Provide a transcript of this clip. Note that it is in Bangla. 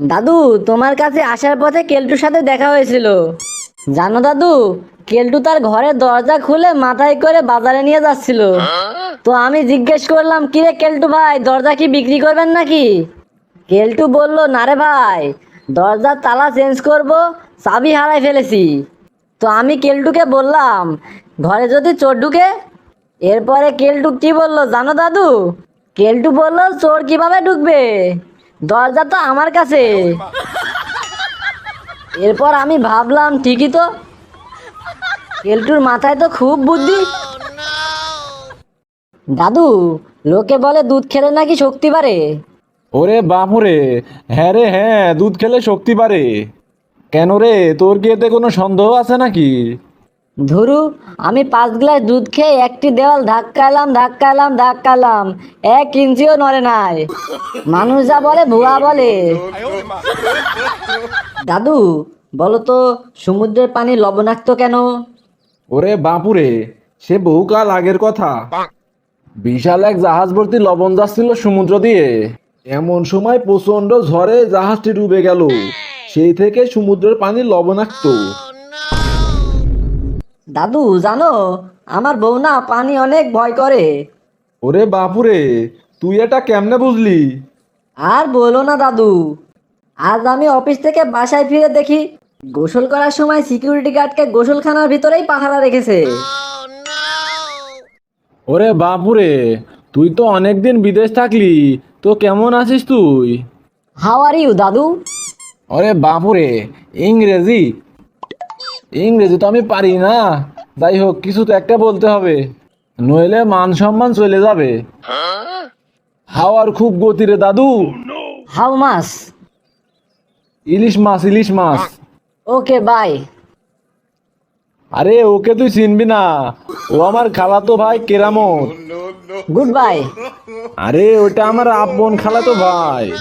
দাদু, তোমার কাছে আসার পথে কেলটুর সাথে দেখা হয়েছিল। জানো দাদু, কেলটু তার ঘরের দরজা খুলে মাথায় করে বাজারে নিয়ে যাচ্ছিল। তো আমি জিজ্ঞেস করলাম, কিরে কেলটু ভাই, দরজা কি বিক্রি করবেন নাকি? কেলটু বলল, না রে ভাই, দরজার তালা চেঞ্জ করব, চাবি হারাই ফেলেছি। তো আমি কেলটুকে বললাম, ঘরে যদি চোর ঢুকে? এরপরে কেলটু কি বলল, জানো দাদু? কেলটু বলল, চোর কীভাবে ঢুকবে? দরজা তো আমার কাছে। এরপর আমি ভাবলাম, ঠিকই তো। কেলটুর মাথায় তো খুব বুদ্ধি। দাদু, লোকে বলে দুধ খেলে নাকি শক্তি বাড়ে? ওরে বাপুরে হ্যাঁ রে হ্যাঁ দুধ খেলে শক্তি বাড়ে। কেন রে, তোর কি এতে কোনো সন্দেহ আছে নাকি? ধরু, আমি পাঁচ গ্লাস দুধ খেয়ে একটি দেওয়াল ধাক্কালাম ধাক্কালাম ধাক্কালাম এক ইঞ্চিও নড়ে নাই। মানুষ যা বলে, ভুয়া বলে। দাদু বলো তো সমুদ্রের পানি লবণাক্ত কেন? ওরে বাপুরে, সে বহুকাল আগের কথা। বিশাল এক জাহাজ ভর্তি লবণ যাচ্ছিল সমুদ্র দিয়ে। এমন সময় প্রচণ্ড ঝড়ে জাহাজটি ডুবে গেল। সেই থেকে সমুদ্রের পানি লবণাক্ত। দাদু জানো আমার বউ না পানি অনেক ভয় করে। ওরে বাপুরে তুই এটা কেমনে বুঝলি? আর বলো না দাদু আজ আমি অফিস থেকে বাসায় ফিরে দেখি গোসল করার সময় সিকিউরিটি গার্ডকে গোসলখানার ভিতরেই পাহারা রেখেছে। ওরে বাপুরে তুই তো অনেকদিন বিদেশ থাকলি তো কেমন আছিস তুই? হাউ আর ইউ দাদু? ওরে বাপুরে ইংরেজি ইংরেজি তো আমি পারি না। যাই হোক কিছু তো একটা বলতে হবে। নইলে মান সম্মান চলে যাবে। হাওয়ার খুব গতি রে দাদু। How much. ইলিশ মাছ ইলিশ মাছ। Okay bye. আরে ওকে তুই চিনবি না। ও আমার খালাতো ভাই কেরামত। Good bye. আরে ওটা আমার আপন খালাতো ভাই।